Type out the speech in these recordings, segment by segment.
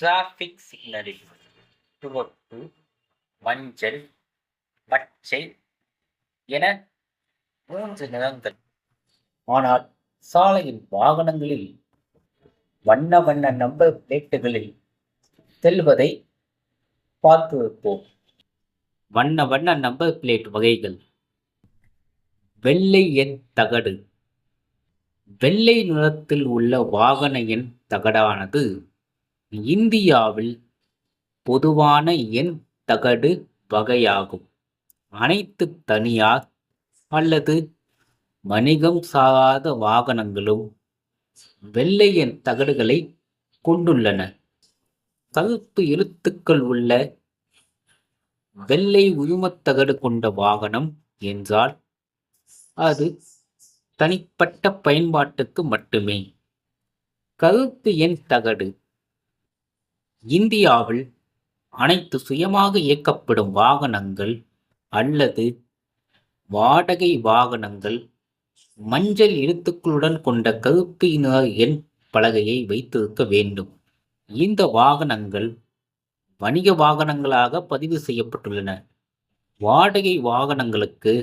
Traffic சிக்னலில் துவப்பு மஞ்சள் பச்சை என மூன்று நிறங்கள். ஆனால் சாலையின் வாகனங்களில் வண்ண வண்ண நம்பர் பிளேட்டுகளில் செல்வதை பார்த்திருப்போம் வண்ண வண்ண நம்பர் பிளேட் வகைகள். வெள்ளை எண் தகடு. வெள்ளை நிறத்தில் உள்ள வாகன எண் தகடானது இந்தியாவில் பொதுவான எண் தகடு வகையாகும். அனைத்து தனியார் அல்லது வணிகம் சாராத வாகனங்களும் வெள்ளை எண் தகடுகளை கொண்டுள்ளன. கருப்பு எழுத்துக்கள் உள்ள வெள்ளை உரிமத்தகடு கொண்ட வாகனம் என்றால் அது தனிப்பட்ட பயன்பாட்டுக்கு மட்டுமே. கருப்பு எண் தகடு இந்தியாவில் அனைத்து சுயமாக இயக்கப்படும் வாகனங்கள் அல்லது வாடகை வாகனங்கள் மஞ்சள் எழுத்துக்களுடன் கொண்ட கருப்பு நிற எண் பலகையை வைத்திருக்க வேண்டும். இந்த வாகனங்கள் வணிக வாகனங்களாக பதிவு செய்யப்பட்டுள்ளன. வாடகை வாகனங்களுக்கு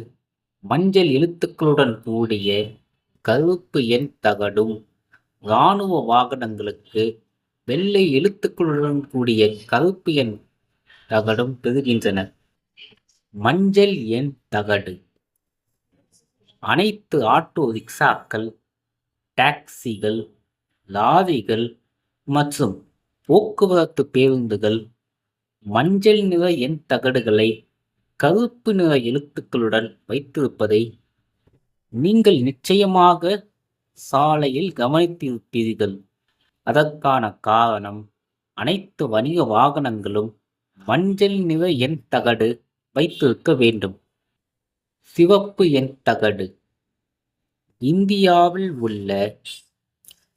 மஞ்சள் எழுத்துக்களுடன் கூடிய கருப்பு எண் தகடும் இராணுவ வாகனங்களுக்கு வெள்ளை எழுத்துக்களுடன் கூடிய கருப்பு எண் தகடும் பெறுகின்றன. மஞ்சள் எண் தகடு. அனைத்து ஆட்டோ ரிக்ஷாக்கள் டாக்ஸிகள் லாரிகள் மற்றும் போக்குவரத்து பேருந்துகள் மஞ்சள் நிற எண் தகடுகளை கருப்பு நிற எழுத்துக்களுடன் வைத்திருப்பதை நீங்கள் நிச்சயமாக சாலையில் கவனித்திருப்பீர்கள். அதற்கான காரணம் அனைத்து வணிக வாகனங்களும் மஞ்சள் நிற எண் தகடு வைத்திருக்க வேண்டும். சிவப்பு எண் தகடு. இந்தியாவில் உள்ள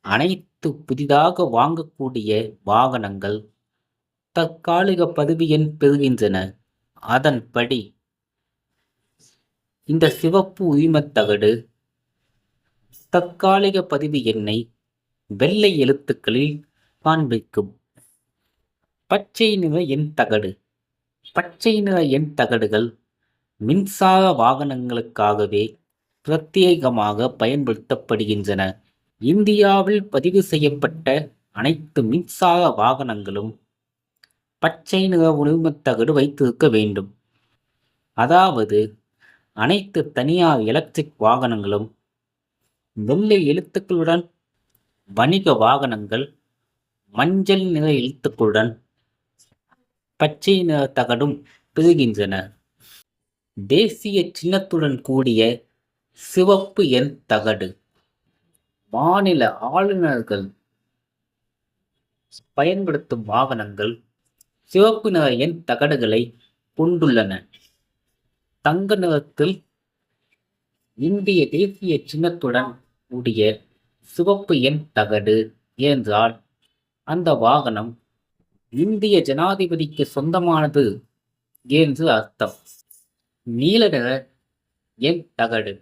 அனைத்து புதிதாக வாங்கக்கூடிய வாகனங்கள் தற்காலிக பதிவு எண் பெறுகின்றன. அதன்படி இந்த சிவப்பு உரிமத்தகடு தற்காலிக பதிவு எண்ணை வெள்ளை எழுத்துக்களில் காண்பிக்கும். பச்சை நிற எண் தகடு. பச்சை நிற எண் தகடுகள் மின்சார வாகனங்களுக்காகவே பிரத்யேகமாக பயன்படுத்தப்படுகின்றன. இந்தியாவில் பதிவு செய்யப்பட்ட அனைத்து மின்சார வாகனங்களும் பச்சை நிற உரிமத்தகடு வைத்திருக்க வேண்டும். அதாவது அனைத்து தனியார் எலக்ட்ரிக் வாகனங்களும் வெள்ளை எழுத்துக்களுடன் வணிக வாகனங்கள் மஞ்சள் நிற எழுத்துக்களுடன் பச்சை நிற தகடும் பெறுகின்றன தேசிய சின்னத்துடன் கூடிய சிவப்பு எண் தகடு. மாநில ஆளுநர்கள் பயன்படுத்தும் வாகனங்கள் சிவப்பு நிற எண் தகடுகளை கொண்டுள்ளன. தங்க நிறத்தில் இந்திய தேசிய சின்னத்துடன் கூடிய சிவப்பு எண் தகடு என்றால் அந்த வாகனம் இந்திய ஜனாதிபதிக்கு சொந்தமானது என்று அர்த்தம். நீல நிற எண் தகடு.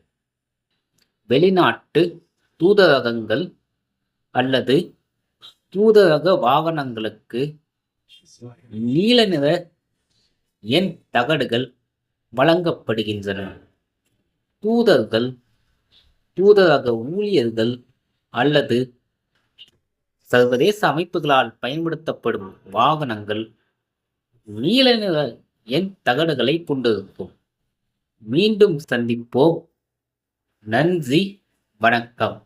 வெளிநாட்டு தூதரகங்கள் அல்லது தூதரக வாகனங்களுக்கு நீல நிற எண் தகடுகள் வழங்கப்படுகின்றன. தூதர்கள் தூதரக ஊழியர்கள் அல்லது சர்வதேச அமைப்புகளால் பயன்படுத்தப்படும் வாகனங்கள் நீல நிற எண் தகடுகளை கொண்டிருக்கும். மீண்டும் சந்திப்போம். நன்றி. வணக்கம்.